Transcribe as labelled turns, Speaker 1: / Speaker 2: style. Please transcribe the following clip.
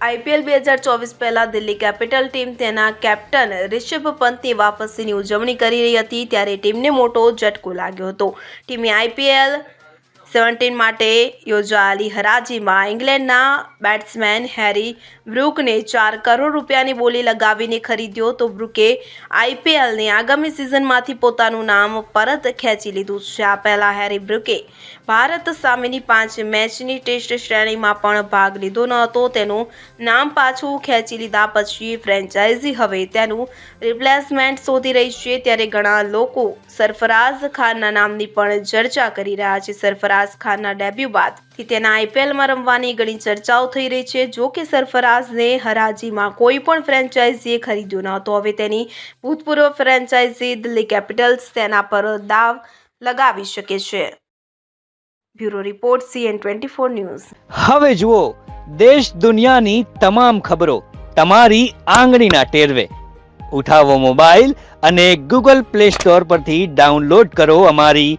Speaker 1: IPL બે હજાર ચોવીસ પહેલાં દિલ્હી કેપિટલ ટીમ તેના કેપ્ટન રિષભ પંતની વાપસીની ઉજવણી કરી રહી હતી, ત્યારે ટીમને મોટો ઝટકો લાગ્યો હતો. ટીમે આઈપીએલ સેવન્ટીન માટે યોજાયેલી હરાજીમાં ઇંગ્લેન્ડના બેટ્સમેન હેરી બ્રુકને ચાર કરોડ રૂપિયાની બોલી લગાવીને ખરીદ્યો તો બ્રુકે આઈપીએલની આગામી સિઝનમાંથી પોતાનું નામ પરત ખેંચી લીધું છે. આ પહેલાં હેરી બ્રુકે ભારત સામેની પાંચ મેચની ટેસ્ટ શ્રેણીમાં પણ ભાગ લીધો ન હતો. તેનું નામ પાછું ખેંચી લીધા પછી ફ્રેન્ચાઇઝી હવે તેનું રિપ્લેસમેન્ટ શોધી રહી છે. ત્યારે ઘણા લોકો સરફરાઝ ખાનના નામની પણ ચર્ચા કરી રહ્યા છે. સરફરાઝ ખાનના ડેબ્યુ બાદથી તેના આઈપીએલમાં રમવાની ઘણી ચર્ચાઓ થઈ રહી છે. જો કે સરફરાઝને હરાજીમાં કોઈ પણ ફ્રેન્ચાઇઝીએ ખરીદ્યો ન હતો. હવે તેની ભૂતપૂર્વ ફ્રેન્ચાઇઝી દિલ્હી કેપિટલ્સ તેના પર દાવ લગાવી શકે છે. Bureau report CN twenty four news.
Speaker 2: હવે જુઓ, દેશ દુનિયાની તમામ ખબરો તમારી આંગળીના ટેરવે. ઉઠાવો મોબાઈલ અને ગૂગલ પ્લે સ્ટોર પરથી ડાઉનલોડ કરો અમારી